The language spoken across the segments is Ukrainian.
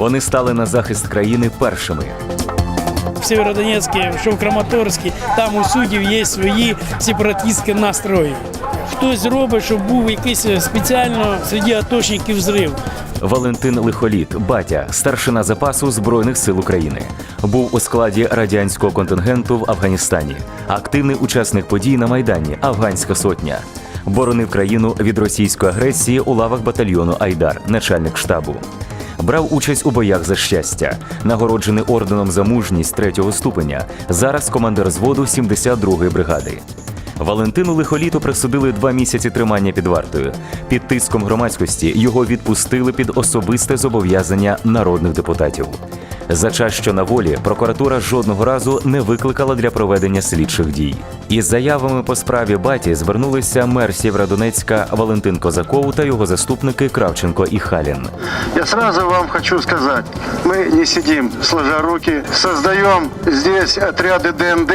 Вони стали на захист країни першими. в Сєвєродонецьке, що в Краматорську, там у суддів є свої сепаратистські настрої. Хтось робить, щоб був якийсь спеціально серед атошників зрив. Валентин Лихоліт, батя, старшина запасу Збройних сил України, був у складі радянського контингенту в Афганістані, активний учасник подій на майдані Афганська сотня. Боронив країну від російської агресії у лавах батальйону Айдар, начальник штабу. Брав участь у боях за щастя, нагороджений орденом за мужність третього ступеня. Зараз командир зводу 72-ї бригади. Валентину Лихоліту присудили два місяці тримання під вартою. Під тиском громадськості його відпустили під особисте зобов'язання народних депутатів. За час, що на волі, прокуратура жодного разу не викликала для проведення слідчих дій. Із заявами по справі баті звернулися мер Сєвєродонецька Валентин Козаков та його заступники Кравченко і Халін. Я сразу вам хочу сказать, мы не сидим сложа руки, создаем здесь отряды ДНД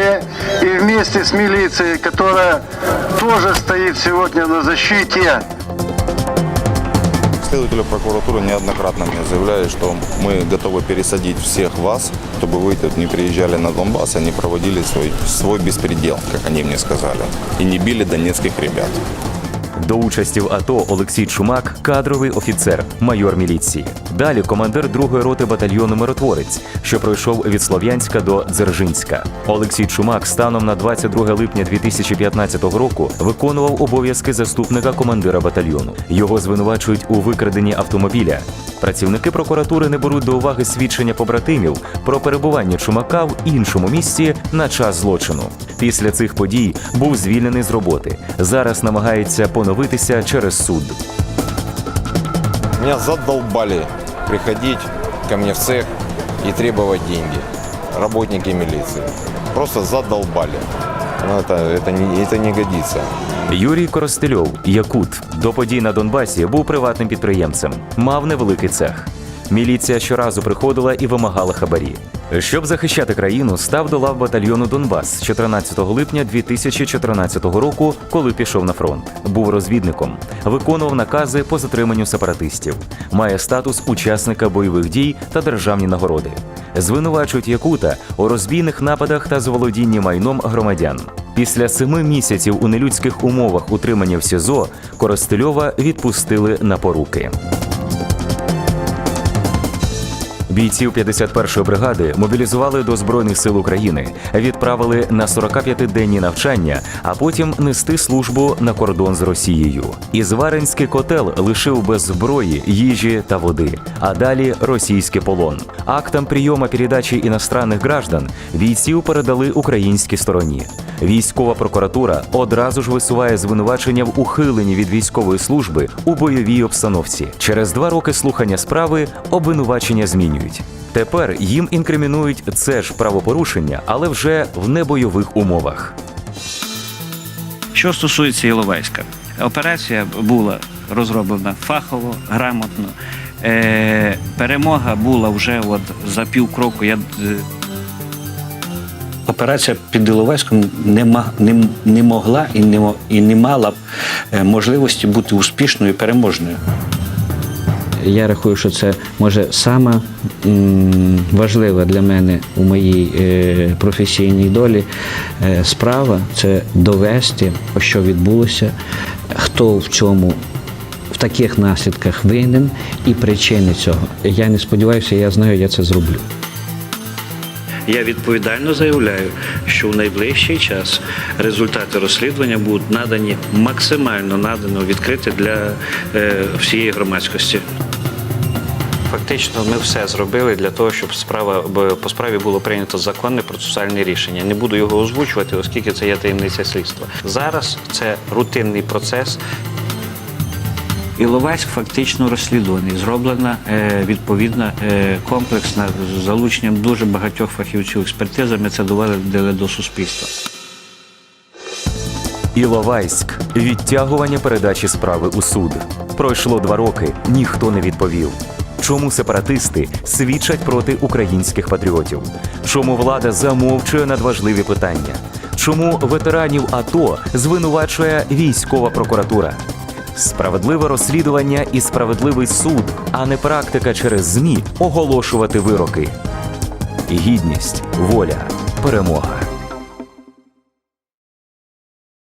и вместе с милицией, которая тоже стоит сегодня на защите Следователи прокуратуры неоднократно мне заявляли, что мы готовы пересадить всех вас, чтобы вы тут не приезжали на Донбасс и не проводили свой, свой беспредел, как они мне сказали, и не били донецких ребят. До участі в АТО Олексій Чумак кадровий офіцер, майор міліції. Далі командир другої роти батальйону Миротворець, що пройшов від Слов'янська до Дзержинська. Олексій Чумак станом на 22 липня 2015 року виконував обов'язки заступника командира батальйону. Його звинувачують у викраденні автомобіля. Працівники прокуратури не беруть до уваги свідчення побратимів про перебування чумака в іншому місці на час злочину. Після цих подій був звільнений з роботи. Зараз намагається поновитися через суд. Меня задолбали приходить ко мне в цех и требовать деньги. Работники милиции. Просто задолбали. Ну, это, это, не, это не годится. Юрій Коростельов, Якут, до подій на Донбасі був приватним підприємцем, мав невеликий цех. Міліція щоразу приходила і вимагала хабарі. Щоб захищати країну, став до лав батальйону Донбас 14 липня 2014 року, коли пішов на фронт. Був розвідником, виконував накази по затриманню сепаратистів, має статус учасника бойових дій та державні нагороди. Звинувачують Якута у розбійних нападах та зволодінні майном громадян. Після семи місяців у нелюдських умовах утримання в СІЗО Коростельова відпустили на поруки. Бійців 51-ї бригади мобілізували до Збройних сил України, відправили на 45-денні навчання, а потім нести службу на кордон з Росією. Ізваренський котел лишив без зброї, їжі та води, а далі російський полон. Актам прийому передачі іностранних граждан бійців передали українській стороні. Військова прокуратура одразу ж висуває звинувачення в ухиленні від військової служби у бойовій обстановці. Через два роки слухання справи обвинувачення змінюють. Тепер їм інкримінують це ж правопорушення, але вже в небойових умовах. Що стосується Іловайська, операція була розроблена фахово, грамотно. Е, перемога була вже от за півкроку. Я, е, Операція під Іловайськом не, не, не могла і не, і не мала б е, можливості бути успішною і переможною. Я рахую, що це може сама важлива для мене у моїй е, професійній долі е, справа це довести, що відбулося, хто в цьому. В таких наслідках винен і причини цього. Я не сподіваюся, я знаю, я це зроблю. Я відповідально заявляю, що в найближчий час результати розслідування будуть надані максимально надано відкриті для е, всієї громадськості. Фактично, ми все зробили для того, щоб справа по справі було прийнято законне процесуальне рішення. Не буду його озвучувати, оскільки це є таємниця слідства. Зараз це рутинний процес. Іловайськ фактично розслідуваний. Зроблена е, відповідна е, комплексна з залученням дуже багатьох фахівців експертизами. Це довели до суспільства. Іловайськ відтягування передачі справи у суд. Пройшло два роки, ніхто не відповів. Чому сепаратисти свідчать проти українських патріотів? Чому влада замовчує надважливі питання? Чому ветеранів АТО звинувачує військова прокуратура? Справедливе розслідування і справедливий суд, а не практика через ЗМІ оголошувати вироки. Гідність, воля, перемога.